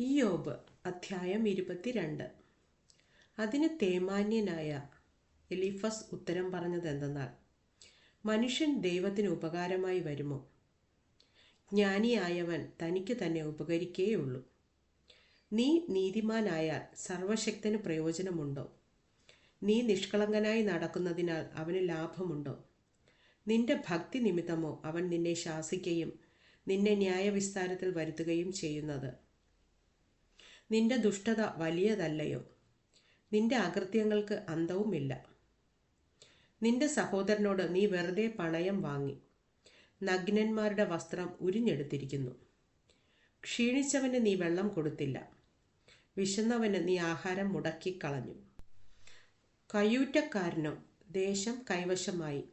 ഇയോബ് അധ്യായം ഇരുപത്തിരണ്ട്. അതിന് തേമാന്യനായ എലിഫസ് ഉത്തരം പറഞ്ഞതെന്തെന്നാൽ മനുഷ്യൻ ദൈവത്തിന് ഉപകാരമായി വരുമോ? ജ്ഞാനിയായവൻ തനിക്ക് തന്നെ ഉപകരിക്കേയുള്ളൂ. നീ നീതിമാനായാൽ സർവശക്തന് പ്രയോജനമുണ്ടോ? നീ നിഷ്കളങ്കനായി നടക്കുന്നതിനാൽ അവന് ലാഭമുണ്ടോ? നിന്റെ ഭക്തി നിമിത്തമോ അവൻ നിന്നെ ശാസിക്കുകയും നിന്നെ ന്യായവിസ്താരത്തിൽ വരുത്തുകയും ചെയ്യുന്നത്? നിന്റെ ദുഷ്ടത വലിയതല്ലയോ? നിന്റെ അകൃത്യങ്ങൾക്ക് അന്തവുമില്ല. നിന്റെ സഹോദരനോട് നീ വെറുതെ പണയം വാങ്ങി. നഗ്നന്മാരുടെ വസ്ത്രം ഉരിഞ്ഞെടുത്തിരിക്കുന്നു. ക്ഷീണിച്ചവന് നീ വെള്ളം കൊടുത്തില്ല. വിശന്നവന് നീ ആഹാരം മുടക്കിക്കളഞ്ഞു. കയ്യൂറ്റക്കാരനോ ദേശം കൈവശമായി.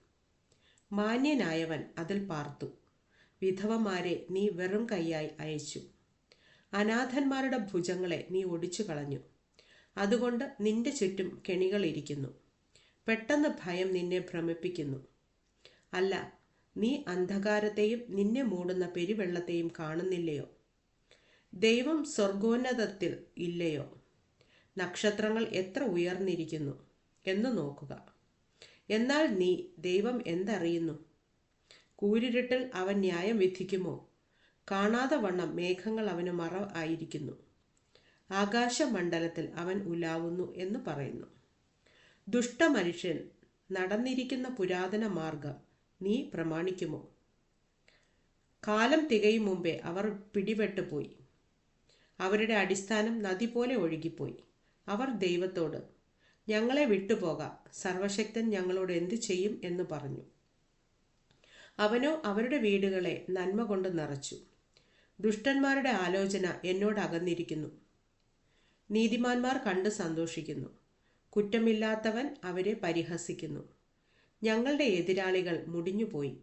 മാന്യനായവൻ അതിൽ പാർത്തു. വിധവമാരെ നീ വെറും കൈയായി അയച്ചു. അനാഥന്മാരുടെ ഭുജങ്ങളെ നീ ഒടിച്ചു കളഞ്ഞു അതുകൊണ്ട് നിന്റെ ചുറ്റും കെണികളിരിക്കുന്നു പെട്ടെന്ന് ഭയം നിന്നെ ഭ്രമിപ്പിക്കുന്നു. അല്ല നീ അന്ധകാരത്തെയും നിന്നെ മൂടുന്ന പെരുവെള്ളത്തെയും കാണുന്നില്ലയോ? ദൈവം സ്വർഗോന്നതത്തിൽ ഇല്ലയോ? നക്ഷത്രങ്ങൾ എത്ര ഉയർന്നിരിക്കുന്നു എന്ന് നോക്കുക. എന്നാൽ നീ ദൈവം എന്തറിയുന്നു? കൂരിരുട്ടിൽ അവൻ ന്യായം വിധിക്കുമോ? കാണാതെ വണ്ണം മേഘങ്ങൾ അവന് മറ ആയിരിക്കുന്നു. ആകാശമണ്ഡലത്തിൽ അവൻ ഉലാവുന്നു എന്ന് പറയുന്നു. ദുഷ്ടമനുഷ്യൻ നടന്നിരിക്കുന്ന പുരാതന മാർഗം നീ പ്രമാണിക്കുമോ? കാലം തികയും മുമ്പേ അവർ പിടിപെട്ടുപോയി. അവരുടെ അടിസ്ഥാനം നദി പോലെ ഒഴുകിപ്പോയി. അവർ ദൈവത്തോട് ഞങ്ങളെ വിട്ടുപോകാം സർവശക്തൻ ഞങ്ങളോട് എന്തു ചെയ്യും? എന്ന് പറഞ്ഞു. അവനോ അവരുടെ വീടുകളെ നന്മ കൊണ്ട് നിറച്ചു. ദുഷ്ടന്മാരുടെ ആലോചന എന്നോട് അകന്നിരിക്കുന്നു നീതിമാന്മാർ കണ്ട് സന്തോഷിക്കുന്നു. കുറ്റമില്ലാത്തവൻ അവരെ പരിഹസിക്കുന്നു. ഞങ്ങളുടെ എതിരാളികൾ മുടിഞ്ഞുപോയി.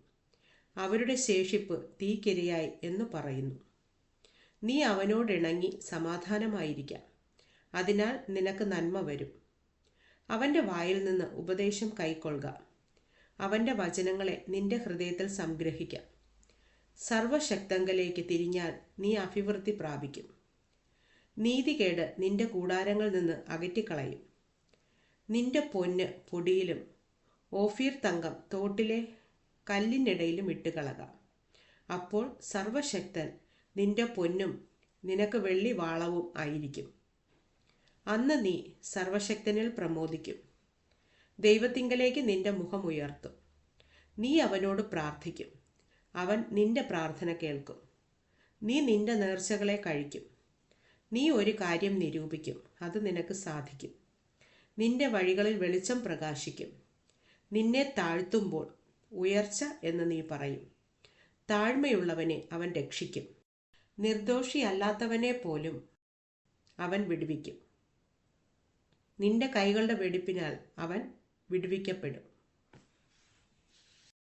അവരുടെ ശേഷിപ്പ് തീക്കിരയായി എന്ന് പറയുന്നു. നീ അവനോടിണങ്ങി സമാധാനമായിരിക്കാം. അതിനാൽ നിനക്ക് നന്മ വരും. അവന്റെ വായിൽ നിന്ന് ഉപദേശം കൈക്കൊള്ളുക. അവന്റെ വചനങ്ങളെ നിന്റെ ഹൃദയത്തിൽ സംഗ്രഹിക്കാം. സർവശക്തങ്കലേക്ക് തിരിഞ്ഞാൽ നീ അഭിവൃദ്ധി പ്രാപിക്കും. നീതികേട് നിന്റെ കൂടാരങ്ങളിൽ നിന്ന് അകറ്റിക്കളയും. നിന്റെ പൊന്ന് പൊടിയിലും ഓഫീർ തങ്കം തോട്ടിലെ കല്ലിനിടയിലും ഇട്ടുകളക. അപ്പോൾ സർവശക്തൻ നിന്റെ പൊന്നും നിനക്ക് വെള്ളി വാളവും ആയിരിക്കും. അന്ന് നീ സർവശക്തനിൽ പ്രമോദിക്കും. ദൈവത്തിങ്കലേക്ക് നിന്റെ മുഖം ഉയർത്തും. നീ അവനോട് പ്രാർത്ഥിക്കും. അവൻ നിന്റെ പ്രാർത്ഥന കേൾക്കും. നീ നിന്റെ നേർച്ചകളെ കഴിക്കും. നീ ഒരു കാര്യം നിരൂപിക്കും. അത് നിനക്ക് സാധിക്കും. നിന്റെ വഴികളിൽ വെളിച്ചം പ്രകാശിക്കും. നിന്നെ താഴ്ത്തുമ്പോൾ ഉയർച്ച എന്ന് നീ പറയും. താഴ്മയുള്ളവനെ അവൻ രക്ഷിക്കും. നിർദോഷിയല്ലാത്തവനെ പോലും അവൻ വിടുവിക്കും. നിന്റെ കൈകളുടെ വെടിപ്പിനാൽ അവൻ വിടുവിക്കപ്പെടും.